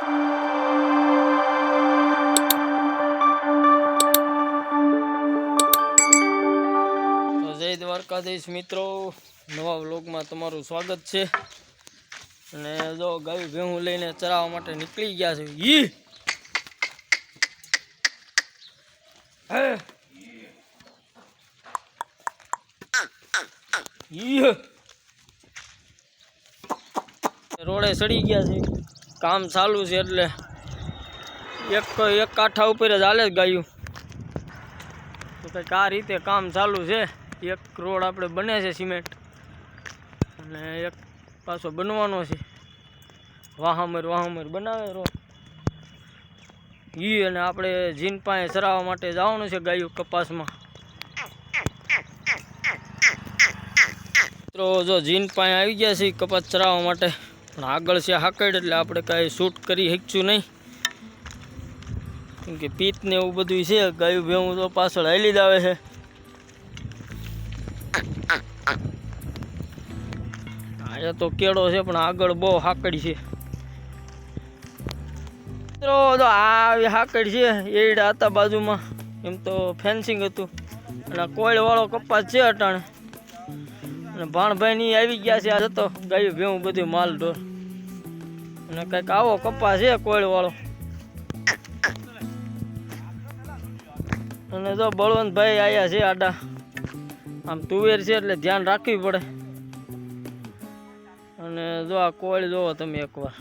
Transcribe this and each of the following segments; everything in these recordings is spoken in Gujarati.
જય દ્વારકાધીશ મિત્રો. નવા વ્લોગમાં તમારું સ્વાગત છે. અને જો ગાયું ભેહું લઈને ચરાવવા માટે નીકળી ગયા છે. ઈ! રોડે સડી ગયા છે. કામ ચાલુ છે એટલે એક એક કાંઠા ઉપર જ હાલે જ ગાયું. તો કંઈક આ રીતે કામ ચાલુ છે. એક રોડ આપણે બને છે સિમેન્ટ. અને એક પાછો બનવાનો છે. વાહામર વાહામર બનાવે રોડ. ઈ અને આપણે જીન પાસે ચરાવવા માટે જવાનું છે ગાયું કપાસમાં. મિત્રો, જો જીન પાસે આવી ગયા છે કપાસ ચરાવવા માટે. પણ આગળ છે હાકડ, એટલે આપણે કાંઈ શૂટ કરી શકીશું નહીં. કેમ કે પીત ને એવું બધું છે, ગાયું ભેવું તો પાછળ હાલી જ આવે છે. અહીંયા તો કેળો છે, પણ આગળ બહુ હાકડી છે. મિત્રો, તો આ હાકડ છે એડા હતા બાજુમાં. એમ તો ફેન્સિંગ હતું. અને કોઈલ વાળો કપાસ છે અટાણે. અને ભાણભાઈ ની આવી ગયા છે, આ જતો ગાયું ભેવું બધું માલ ઢોર અને કંઈક આવો કપ્પા છે કોઈલ વાળો અને જો બળવંતભાઈ આયા છે આડા. આમ તુવેર છે એટલે ધ્યાન રાખવી પડે. અને જો આ કોળ જોવો તમે એકવાર.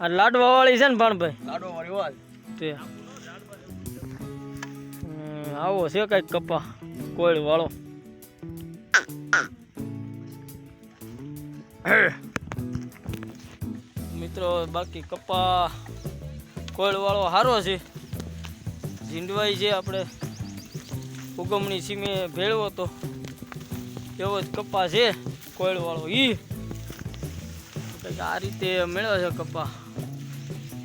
આ લાડવા વાળી છે ને ભાણભાઈ? આવો છે કંઈક કપા કોળ મિત્રો, બાકી કપા કોળ વાળો સારો છે. ઝીંડવાઈ છે આપણે ઉગમણી સીમે ભેળવો તો એવો જ કપા છે કોળ વાળો ઈ કંઈક આ રીતે મેળવે છે કપા.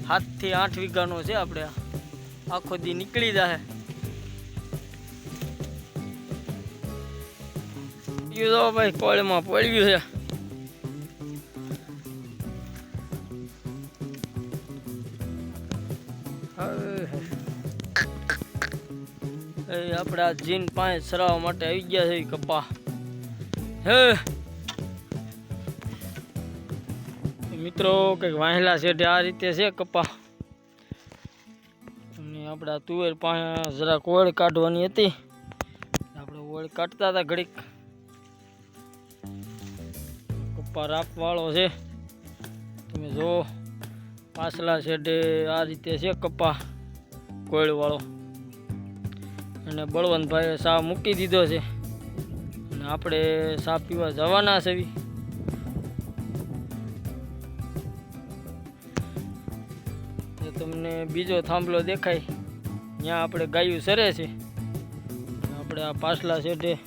સાતથી આઠ વીઘાનો છે આપણે. આખો દી નીકળી જાય ભાઈ કોળમાં પડ્યું છે. આપણે જીન પાંચ સરાવવા માટે આવી ગયા છે કપા. હે. મિત્રો કંઈક વાહેલા છે આ રીતે છે કપા. અને તુવેર પાસે જરાક ઓળ કાઢવાની હતી. આપણે ઓળ કાઢતા હતા ઘડીક. કપા રાખવાળો છે. તમે જો, પાછલા છેડે આ રીતે છે કપા કોળવાળો અને બળવંતભાઈએ સા મૂકી દીધો છે. અને આપણે સા પીવા જવાના છે. તો તમને બીજો થાંભલો દેખાય. ત્યાં આપણે ગાયું સરે છે. આપણે આ પાછલા શેઠે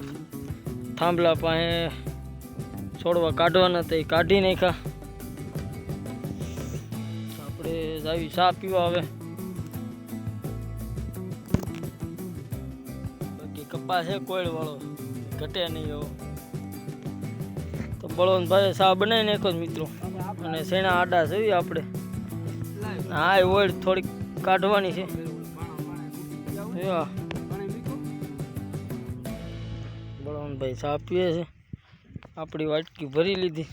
થાંભલા પાસે છોડવા કાઢવાના હતા કાઢી નાખ્યા. આપણે જાવી સા પીવા હવે. કપાસ છે કોઈલ વાળો. ઘટે નહીં એવો. તો બળવંતભાઈ સા બનાવી જ મિત્રો. અને શેણા આડા જોઈએ આપણે. હા, એ ઓઇલ થોડીક કાઢવાની છે. બળવંતભાઈ ચા પીએ છે. આપણી વાટકી ભરી લીધી.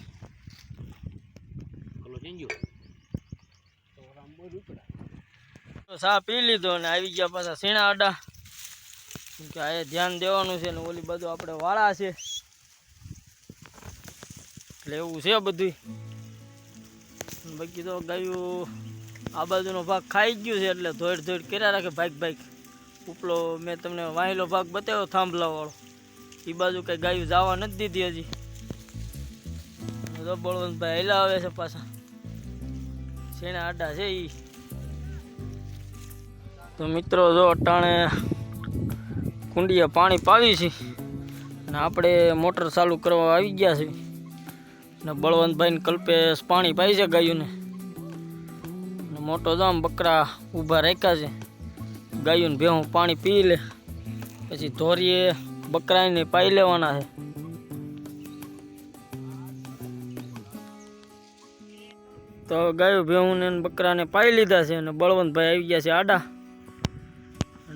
ચા પી લીધો અને આવી ગયા પાછા આડા. કેમ કે ધ્યાન દેવાનું છે ને ઓલી બાજુ આપણે વાળા છે. એટલે એવું છે બધું બાકી તો ગાયું આ બાજુનો ભાગ ખાઈ ગયો છે એટલે ધોઈડ ધોઈડ કર્યા રાખે ભાઈક ભાઈક ઉપલો મેં તમને વાહેલો ભાગ બતાવ્યો, થાંભલા વાળો. એ બાજુ કઈ ગાયું જવા નથી દીધી હજી. તો બળવંતભાઈ હેલા આવે છે પાછા. શેણા આડા છે એ તો મિત્રો જો અટાણે કુંડીએ પાણી પાવી છે. અને આપણે મોટર ચાલુ કરવા આવી ગયા છે. ને બળવંતભાઈને કલ્પેશ પાણી પાઈ છે ગાયુને. ને મોટો જામ બકરા ઊભા રાખ્યા છે. ગાયોને ભેહું પાણી પી લે. પછી ધોરીએ બકરાને પાઈ લેવાના છે. તો ગાયો ભેહું ને બકરાને પાઈ લીધા છે અને બળવંતભાઈ આવી ગયા છે આડા.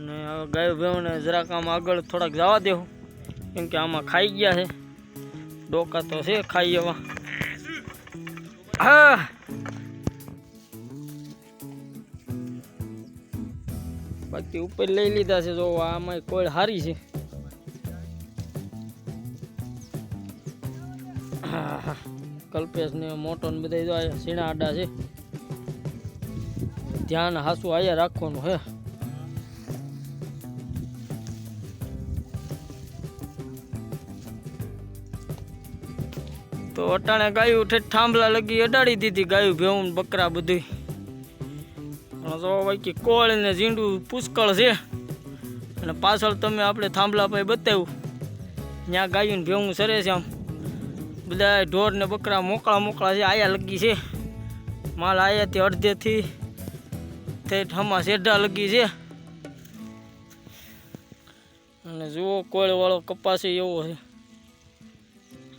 અને હવે ગાયો ભાઈઓને જરાક આમ આગળ થોડાક જવા દેવું કેમ કે આમાં ખાઈ ગયા છે. ડોકા તો છે ખાઈ એવા. હા. બાકી ઉપર લઈ લીધા છે, જો આમાં કોઈ હારી છે. કલ્પેશ ને મોટો ને બધા સીણા આડા છે. ધ્યાન હાસુ આયા રાખવાનું હે. તો અટાણે ગાયું ઠેઠ થાંભલા લગી અડાડી દીધી ગાયું ભેવું બકરા બધું ભાઈ કે કોળ ને ઝીંડું પુષ્કળ છે. અને પાછળ તમે આપણે થાંભલા પાસે બતાવ્યું. ત્યાં ગાયું ને ભેવું સરે છે આમ. બધા ઢોર ને બકરા મોકળા મોકળા છે, આયા લગી છે. માલ આયાથી અડધેથી ઠેઠ હમા શેઢા લગી છે. અને જુઓ કોળવાળો કપાસી એવો છે.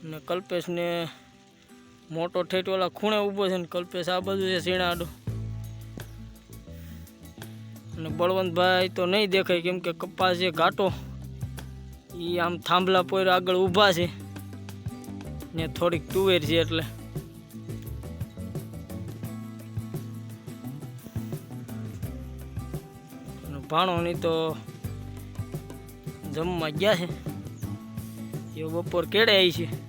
ને કલ્પેશ ને મોટો ઠેઠ ખૂણે ઊભો છે ને કલ્પેશ આ બધું છે સીણાડો અને બળવંતભાઈ તો નહીં દેખાય કેમ કે કપાસ છે ઘાટો એ આમ થાંભલા પોર આગળ ઊભા છે. ને થોડીક તુવેર છે એટલે. ભાણોની તો જમવા ગયા છે. એ બપોર કેળે આવી છે.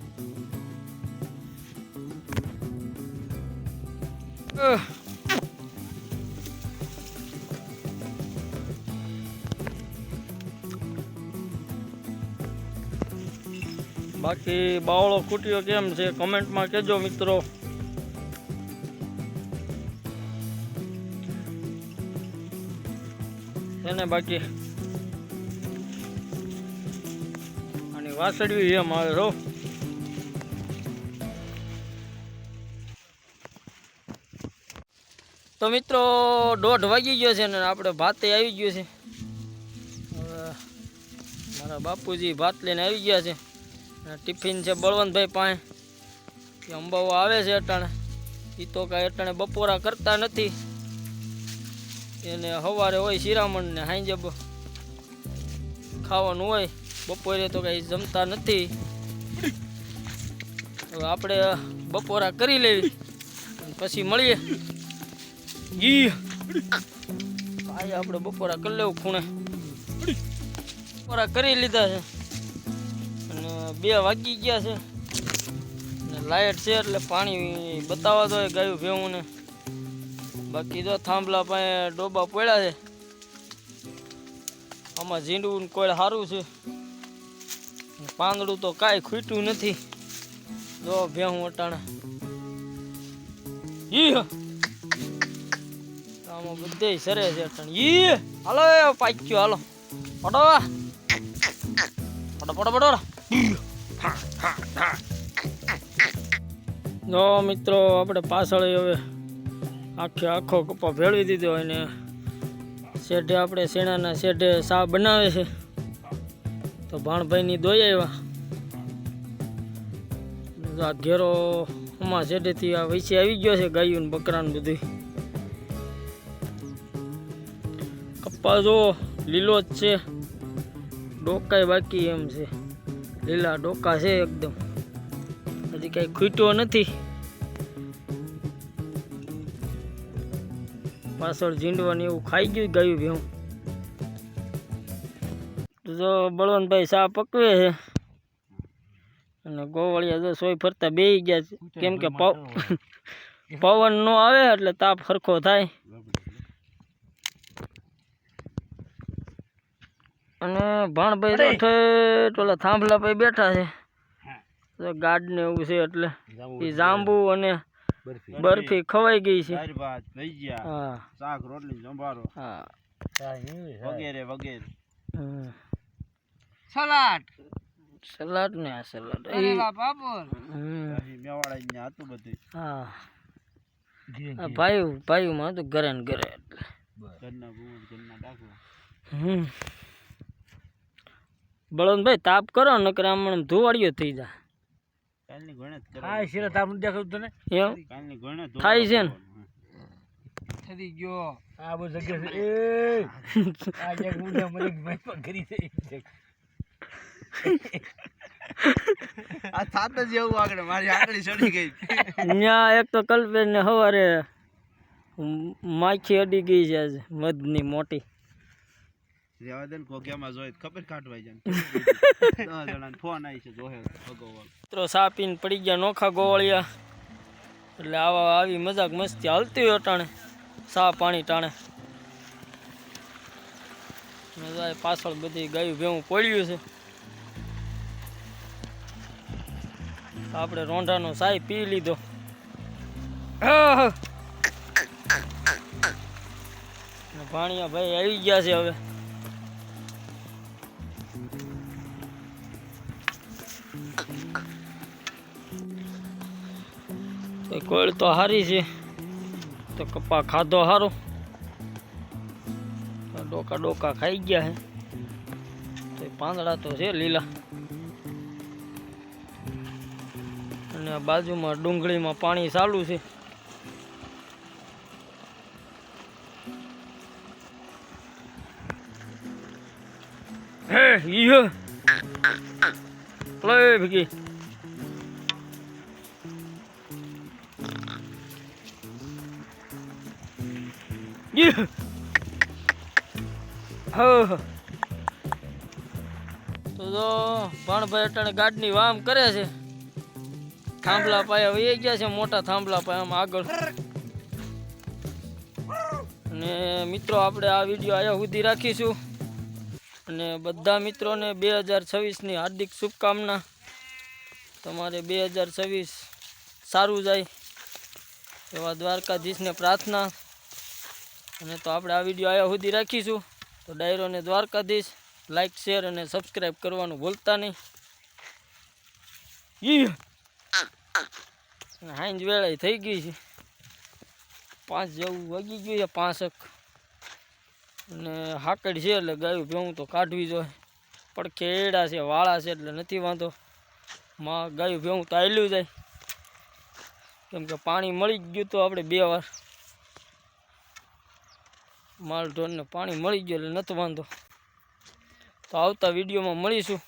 બાકી બાવળો ખૂટ્યો કેમ છે? કમેન્ટમાં કહેજો મિત્રો. એને બાકી અને વાસડવી એમ આવે છો તો મિત્રો, દોઢ વાગી ગયો છે ને આપણે ભાતે આવી ગયો છે. મારા બાપુજી ભાત લઈને આવી ગયા છે. ટિફિન છે બળવંતભાઈ પાસે. એ અંબાવો આવે છે અટાણે. એ તો કાંઈ અટાણે બપોરા કરતા નથી. એને સવારે હોય શિરામણ ને હાંજે ખાવાનું હોય. બપોરે તો કાંઈ જમતા નથી. હવે આપણે બપોરા કરી લેવી. પછી મળીએ. જી આજે આપણે બપોરા કરી લેવું ખૂણે. બપોરા કરી લીધા છે. અને બે વાગી ગયા છે. લાઇટ છે એટલે પાણી બતાવવા તો ગાયું ભેવું ને બાકી તો થાંભલા પાસે ડોબા પડ્યા છે. આમાં ઝીંડવું ને કોઈ સારું છે. પાંદડું તો કાંઈ ખૂટ્યું નથી. જો ભેહું અટાણે. ઈ. આમાં બધે સરે છે અટાણે. ઈ, હાલો પાક્યો હાલો. પડો. પડો પડો પડો જો, મિત્રો, આપણે પાછળ હવે આખે આખો કપા ભેળવી દીધો હોય ને શેઢે આપણે શેણાના શેઢે સા બનાવે છે. તો ભાણભાઈની દોઈ આવ્યા. ઘેરો અમા શેઢેથી આ વૈસે આવી ગયો છે ગાયું બકરાને બધું જો લીલો જ છે. ડોકાય બાકી એમ છે. લીલા ડોકા છે એકદમ. હજી કાંઈ ખૂટ્યો નથી. પાછળ ઝીંડવાની એવું ખાઈ ગયું ગયું ભેવું જો બળવંતભાઈ સા પકવે છે. અને ગોવાળિયા જો સોય ફરતા બેસી ગયા છે. કેમ કે પવ પવન નો આવે એટલે તાપ સરખો થાય. અને ભાણભાઈ તો ઠેઠ ઓલા થાંભલા પર બેઠા છે. તો ગાર્ડ ને એવું છે એટલે એ જાંબુ અને બરફી. ખવાઈ ગઈ છે. હા. શાક રોટલી સંભારો હા. વગેરે વગેરે. હમ. સલાડ. સલાડ ને આ સલાડ. પાપડ મેવાડા ને હતું બધું. હા. આ ભાઈ માં હતું ઘરે ને ઘરે એટલે. ઘરના ગુણ ઘરના ડાકવા હમ. બળવંતભાઈ તાપ કરો નકર આમ ધુવાડીઓ થઈ જાય કાલની ગણત કરો. હા શીરા તાપ દેખાતું તને? એમ? કાલની ગણત થાય છે ને? ગયો. આ જગ્યા છે. એ! આ એક મને મેં પણ કરી આ થાત જ એવું આગળ મારી આંગળી ચડી ગઈ. ત્યાં એક તો કલ્પેશ ને સવારે માખી અડી ગઈ છે આજે મધની મોટી. મિત્રો સા પીને પડી ગયા નોખા ગોવાળિયા. એટલે આવા આવી મજાક મસ્તી હાલતી હોય અટાણે. સા પાણી ટાણે. પાછળ બધી ગાયું ભેવું પડ્યું છે. આપણે રોંઢાનો સાય પી લીધો. ભાણિયા ભાઈ આવી ગયા છે હવે. કોળ તો હારી છે. તો કપા ખાધો હારો. ડોકા ડોકા ખાઈ ગયા છે તો પાંદડા તો છે લીલા. અને આ બાજુમાં ડુંગળીમાં પાણી ચાલુ છે. હે, ઈ લે ભગી હા તો તો ભાણભાઈ અટાણે ગાડની વામ કરે છે. થાંભલા પાયા વહી ગયા છે, મોટા થાંભલા પાયા આગળ. અને મિત્રો, આપણે આ વીડિયો અહીંયા સુધી રાખીશું. અને બધા મિત્રોને બે હજાર છવ્વીસની હાર્દિક શુભકામના. તમારે બે હજાર છવ્વીસ સારું જાય. એવા દ્વારકાધીશને પ્રાર્થના. અને તો આપણે આ વીડિયો આવ્યા સુધી રાખીશું. તો ડાયરોને દ્વારકાધીશ લાઈક શેર અને સબસ્ક્રાઈબ કરવાનું ભૂલતા નહીં. હાંજ વેળાઈ થઈ ગઈ છે. પાંચ જેવું વાગી ગયું છે પાંચક અને હાકડ છે એટલે ગાયું ભેવું તો કાઢવી જોઈએ. પડખે એડા છે, વાળા છે એટલે નથી વાંધો. માં ગાયું ભેવું તો આવેલું જાય. કેમ કે પાણી મળી ગયું તો આપણે બે વાર. માલ ઢોરને પાણી મળી ગયું એટલે નથી વાંધો. તો આવતા વિડીયોમાં મળીશું.